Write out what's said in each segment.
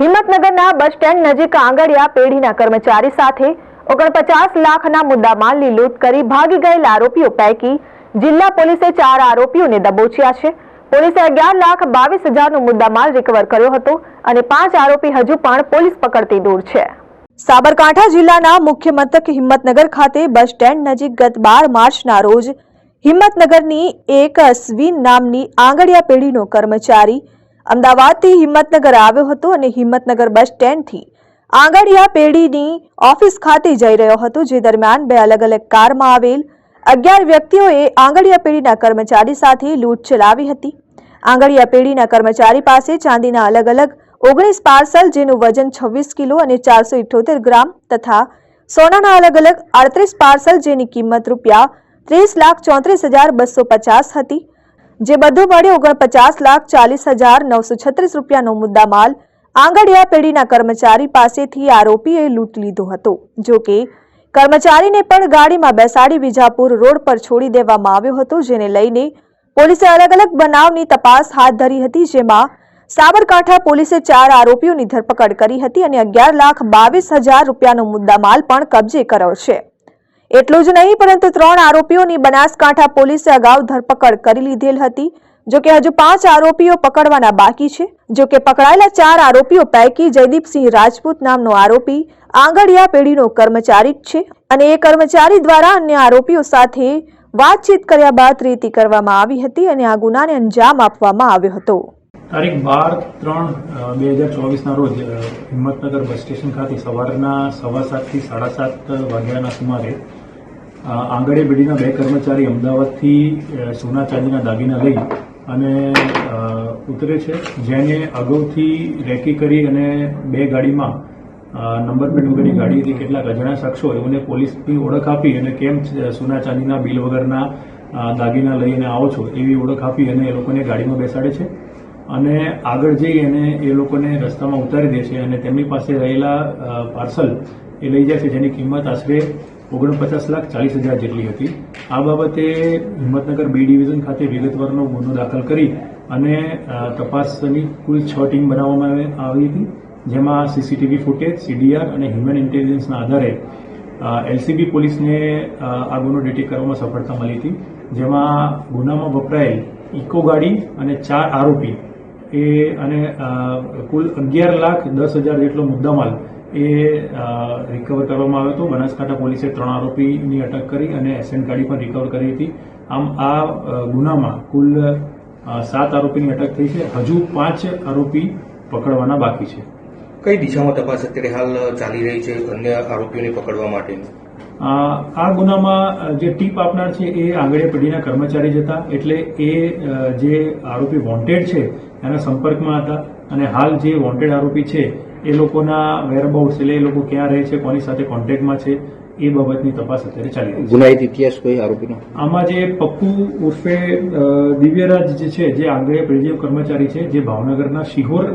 હિંમતનગરના bus stand નજીક આંગડિયા પેઢીના કર્મચારી સાથે ઓગણપચાસ લાખના મુદ્દામાં લીલૂટ કરી ભાગી ગયેલા આરોપીઓ પૈકી જિલ્લા પોલીસે ચાર આરોપીઓને દબોચ્યા છે. પોલીસે અગિયાર લાખ બાવીસ હજારનો મુદ્દામાલ રિકવર કર્યો હતો અને પાંચ આરોપી હજુ પણ પોલીસ પકડતી દૂર છે. સાબરકાંઠા જિલ્લાના મુખ્ય મથક હિંમતનગર ખાતે બસ સ્ટેન્ડ નજીક ગત બાર માર્ચના રોજ હિંમતનગરની એક અશ્વિન નામની આંગડિયા પેઢીનો કર્મચારી અમદાવાદથી હિંમતનગર આવ્યો હતો અને હિંમતનગર બસ સ્ટેન્ડથી આંગડિયા પેઢીની ઓફિસ ખાતે જઈ રહ્યો હતો, જે દરમિયાન બે અલગ અલગ કારમાં આવેલ અગિયાર વ્યક્તિઓએ આંગડિયા પેઢીના કર્મચારી સાથે લૂંટ ચલાવી હતી. આંગડિયા પેઢીના કર્મચારી પાસે ચાંદીના અલગ અલગ ઓગણીસ પાર્સલ, જેનું વજન છવ્વીસ કિલો અને ચારસો ઇઠ્ઠોતેર ગ્રામ તથા સોનાના અલગ અલગ અડત્રીસ પાર્સલ, જેની કિંમત રૂપિયા ત્રીસ લાખ ચોત્રીસ હજાર બસો પચાસ હતી. જે બધું મળી ઓગણપચાસ લાખ ચાલીસ હજાર નવસો છત્રીસ રૂપિયાનો મુદ્દામાલ આંગડિયા પેઢીના કર્મચારી પાસેથી આરોપીએ લૂંટ લીધો હતો. જો કે, કર્મચારીને પણ ગાડીમાં બેસાડી વિજાપુર રોડ પર છોડી દેવામાં આવ્યો હતો, જેને લઈને પોલીસે અલગ અલગ બનાવની તપાસ હાથ ધરી હતી, જેમાં સાબરકાંઠા પોલીસે ચાર આરોપીઓની ધરપકડ કરી હતી અને અગિયાર લાખ બાવીસ હજાર રૂપિયાનો મુદ્દામાલ પણ કબજે કર્યો છે. એટલું જ નહીં, પરંતુ ત્રણ આરોપીઓની બનાસકાંઠા પોલીસે અગાઉ ધરપકડ કરી લીધેલ હતી. જો કે હજુ પાંચ આરોપીઓ પકડવાના બાકી છે. જો કે પકડાયેલા ચાર આરોપીઓ પૈકી જયદીપસિંહ રાજપૂત નામનો આરોપી, આંગડિયા પેઢીનો કર્મચારી છે અને એ કર્મચારી દ્વારા અન્ય આરોપીઓ સાથે વાતચીત કર્યા બાદ રેતી કરવામાં આવી હતી અને આ ગુનાને અંજામ આપવામાં આવ્યો હતો. તારીખ બાર ત્રણ બે હજાર ચોવીસના રોજ હિંમતનગર બસ સ્ટેશન ખાતે સવારના સવા સાતથી સાડા સાત વાગ્યાના સુમારે અ, આંગણે બેડીના બે કર્મચારી અમદાવાદથી સોના ચાંદીના દાગીના લઈ અને ઉતરે છે જેને અગાઉથી રેકી કરી અને બે ગાડીમાં નંબર પ્લેટ વગરની ગાડી હતી કેટલાક અજાણ્યા શખ્સો એમને પોલીસની ઓળખ આપી અને કેમ સોના ચાંદીના બિલ વગરના દાગીના લઈને આવો છો એવી ઓળખ આપી અને એ લોકોને ગાડીમાં બેસાડે છે. અને આગળ જઈ અને એ લોકોને રસ્તામાં ઉતારી દે છે અને તેમની પાસે રહેલા પાર્સલ એ લઈ જાય છે જેની કિંમત આશરે ઓગણપચાસ લાખ ચાલીસ હજાર જેટલી હતી. આ બાબતે હિંમતનગર બી ડિવિઝન ખાતે વિગતવારનો ગુનો દાખલ કરી અને તપાસની કુલ છ ટીમ બનાવવામાં આવી હતી. જેમાં સીસીટીવી ફૂટેજ, સીડીઆર અને હ્યુમન ઇન્ટેલિજન્સના આધારે એલસીબી પોલીસને આ ગુનો ડિટેક્ટ કરવામાં સફળતા મળી હતી. જેમાં ગુનામાં વપરાયેલ ઇકો ગાડી અને ચાર આરોપી એ અને કુલ અગિયાર લાખ દસ હજાર જેટલો મુદ્દામાલ એ રિકવર કરવામાં આવ્યો હતો. બનાસકાંઠા પોલીસે ત્રણ આરોપીની અટક કરી અને એસએન ગાડી પણ રિકવર કરી હતી. આમ આ ગુનામાં કુલ સાત આરોપીની અટક થઈ છે. હજુ પાંચ આરોપી પકડવાના બાકી છે. કઈ દિશામાં તપાસ અત્યારે હાલ ચાલી રહી છે અન્ય આરોપીઓને પકડવા માટેની? આ ગુનામાં જે ટીપ આપનાર છે એ આંગળીયા પેઢીના કર્મચારી જ હતા. એટલે એ જે આરોપી વોન્ટેડ છે એના સંપર્કમાં હતા. અને હાલ જે વોન્ટેડ આરોપી છે એ લોકોના વેરબાઉટ્સ એટલે એ લોકો ક્યાં રહે છે કોની સાથે કોન્ટેક્ટમાં છે એ બાબતની તપાસ અત્યારે ચાલી રહી છે. ગુનાહિત ઇતિહાસ કોઈ આરોપીનો? આમાં જે પપ્પુ ઉર્ફે દિવ્યરાજ જે છે જે આંગળીયા પેઢીઓ કર્મચારી છે જે ભાવનગરના શિહોર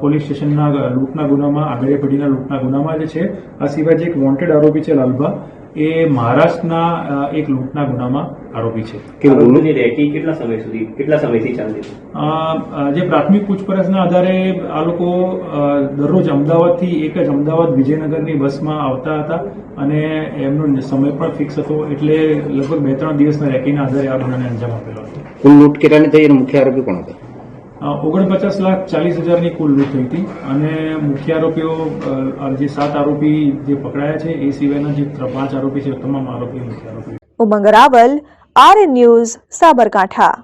પોલીસ સ્ટેશનના લૂંટના ગુનામાં આંગળીયા પેઢીના લૂંટના ગુનામાં જે છે આ સિવાય જે એક વોન્ટેડ આરોપી છે લાલભા એ મહારાષ્ટ્રના એક લૂંટના ગુનામાં આરોપી છે. કે ગુનોની રેકી કેટલા સમય સુધી કેટલા સમયથી ચાલતી જે પ્રાથમિક પૂછપરછના આધારે આ લોકો દરરોજ અમદાવાદથી એક જ અમદાવાદ વિજયનગરની બસમાં આવતા હતા અને એમનો સમય પણ ફિક્સ હતો એટલે લગભગ બે ત્રણ દિવસના રેકીના આધારે આ ગુનાને અંજામ આપેલો હતો. કુલ લૂંટ કેટલાની થઈ અને મુખ્ય આરોપી કોણ હતા? ઓગણપચાસ લાખ ચાલીસ હજારની કુલ લૂંટ થઈ હતી અને મુખ્ય આરોપીઓ જે સાત આરોપી જે પકડાયા છે, એ સિવાયના જે પાંચ આરોપી છે તમામ આરોપી મુખ્ય આરોપી ઉમંગ રાવલ આર ન્યૂઝ, સાબરકાંઠા.